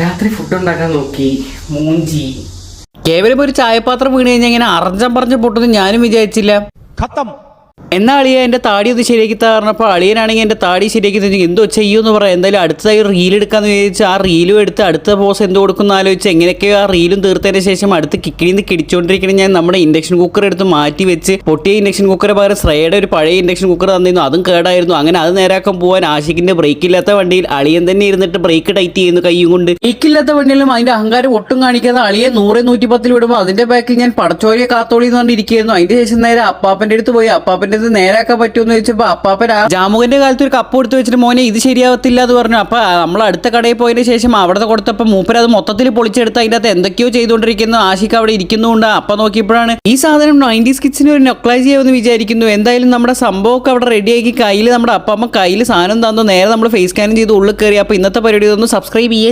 രാത്രി ഫുഡ് ഉണ്ടാക്കാൻ നോക്കി. മൂഞ്ചി. കേവലം ഒരു ചായപാത്രം വീണ് കഴിഞ്ഞാൽ ഇങ്ങനെ അറഞ്ഞം പറഞ്ഞ് പൊട്ടുന്നു ഞാനും വിചാരിച്ചില്ല. ഖത്തം. എന്നാ അളിയ എന്റെ താടി ഒന്ന് ശരിയാക്കി തരണപ്പോൾ അളിയനാണെങ്കിൽ എന്റെ താടി ശരിയാക്കി തന്നെ എന്തോ ചെയ്യുമെന്ന് പറയാം എന്തായാലും അടുത്തതായി റീൽ എടുക്കാന്ന് വിചാരിച്ച് ആ റീലും എടുത്ത് അടുത്ത പോസ് എന്തോ കൊടുക്കുന്ന ആലോചിച്ച് എങ്ങനെയൊക്കെയോ ആ റീലും തീർത്തതിന് ശേഷം അടുത്ത് കിക്കിനിന്ന് കിടിച്ചുകൊണ്ടിരിക്കണം ഞാൻ നമ്മുടെ ഇൻഡക്ഷൻ കുക്കർ എടുത്ത് മാറ്റി വെച്ച് പൊട്ടിയ ഇൻഡക്ഷൻ കുക്കറെ പകരം ശ്രേയുടെ ഒരു പഴയ ഇൻഡക്ഷൻ കുക്കർ തന്നിരുന്നു. അതും കേടായിരുന്നു. അങ്ങനെ അത് നേരാക്കാൻ പോകാൻ ആശിക്കിന്റെ ബ്രേക്ക് ഇല്ലാത്ത വണ്ടിയിൽ അളിയൻ തന്നെ ഇരുന്നിട്ട് ബ്രേക്ക് ടൈറ്റ് ചെയ്യുന്നു കൈയും കൊണ്ട്. ബ്രേക്കില്ലാത്ത വണ്ടിയിലും അതിന്റെ അഹങ്കാരം ഒട്ടും കാണിക്കാതെ അളിയെ നൂറ് നൂറ്റി പത്തിൽ വിടുമ്പോൾ അതിന്റെ ബാക്കിൽ ഞാൻ പടച്ചോരിയെ കാത്തോളി എന്ന് പറഞ്ഞിരിക്കുന്നു. അതിന്റെ ശേഷം നേരെ അപ്പാപ്പന്റെ അടുത്ത് പോയി. അപ്പാപ്പന്റെ ഇത് നേരാക്കാൻ പറ്റുമെന്ന് ചോദിച്ചപ്പോ അപ്പാപ്പൻ ആ ജാമുകന്റെ കാലത്ത് ഒരു കപ്പ് എടുത്ത് വെച്ചിട്ട് മോനെ ഇത് ശരിയാവത്തില്ല എന്ന് പറഞ്ഞു. അപ്പൊ നമ്മൾ അടുത്ത കടയിൽ പോയതിന് ശേഷം അവിടെ കൊടുത്തപ്പോൾ മൂപ്പര് അത് മൊത്തത്തിൽ പൊളിച്ചെടുത്ത് അതിന്റെ അകത്ത് എന്തൊക്കെയോ ചെയ്തുകൊണ്ടിരിക്കുന്നു. ആഷിക്ക് അവിടെ ഇരിക്കുന്നുണ്ട് അപ്പൊ നോക്കിയപ്പോഴാണ് ഈ സാധനം നയന്റീസ് കിച്ചിന് ഒരു നൊക്ലൈസ് ചെയ്യാമെന്ന് വിചാരിക്കുന്നു. എന്തായാലും നമ്മുടെ സംഭവമൊക്കെ അവിടെ റെഡിയാക്കി കയ്യിൽ നമ്മുടെ അപ്പാമ്മ കയ്യിൽ സാധനം തന്നു. നേരെ നമ്മൾ ഫേസ് സ്കാനും ചെയ്ത് ഉള്ളിൽ കയറി. അപ്പൊ ഇന്നത്തെ പരിപാടി ഒന്ന് സബ്സ്ക്രൈബ് ചെയ്യേ.